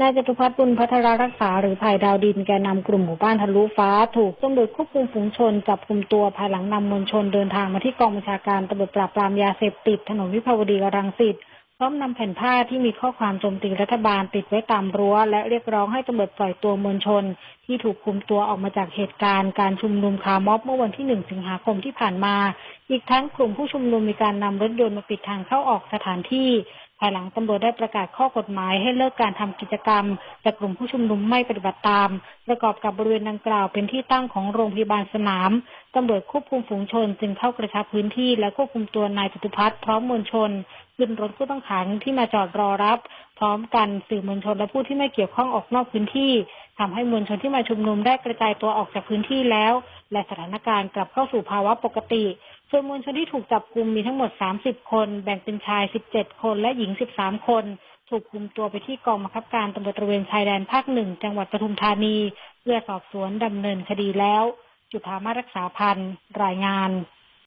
นายจตุพัฒน์บุญพัฒรารักษาหรือภัยดาวดินแกนนำกลุ่มหมู่บ้านทะลุฟ้า ถูกตำรวจควบคุมฝูงชนจับกลุ่มตัวภายหลังนำมวลชนเดินทางมาที่กองบัญชาการตำรวจปราบปรามยาเสพติดถนนวิภาวดีรังสิตพร้อมนำแผ่นผ้าที่มีข้อความโจมตีรัฐบาลติดไว้ตามรั้ว และเรียกร้องให้ตำรวจปล่อยตัวมวลชน ที่ถูกคุมตัวออกมาจากเหตุการณ์การชุมนุมคาร์ม็อบเมื่อวันที่หนึ่งสิงหาคมที่ผ่านมา อีกทั้งกลุ่มผู้ชุมนุมมีการนำรถยนต์มาปิดทางเข้าออกสถานที่ ภายหลังตำรวจได้ประกาศข้อกฎหมายให้เลิกการทำกิจกรรม แต่กลุ่มผู้ชุมนุมไม่ปฏิบัติตาม ประกอบกับบริเวณดังกล่าวเป็นที่ตั้งของโรงพยาบาลสนามตำรวจควบคุมฝูงชน จึงเข้ากระชับพื้นที่และควบคุมตัวนายจตุพัฒน์พร้อมมวลชนขึ้นรถผู้ต้องขังที่มาจอดรอรับ พร้อมกันสื่อมวลชนและผู้ที่ไม่เกี่ยวข้องออกนอกพื้นที่ทำให้มวลชนที่มาชุมนุมได้กระจายตัวออกจากพื้นที่แล้ว และสถานการณ์กลับเข้าสู่ภาวะปกติ ส่วนมวลชนที่ถูกจับกลุมมีทั้งหมด 30 คน แบ่งเป็นชาย 17 คนและหญิง 13 คน ถูกคุมตัวไปที่กองบังคับการตำรวจตระเวนชายแดนภาคหนึ่งจังหวัดปทุมธานี เพื่อสอบสวนดำเนินคดีแล้ว จุธามารักษาพันธ์รายงาน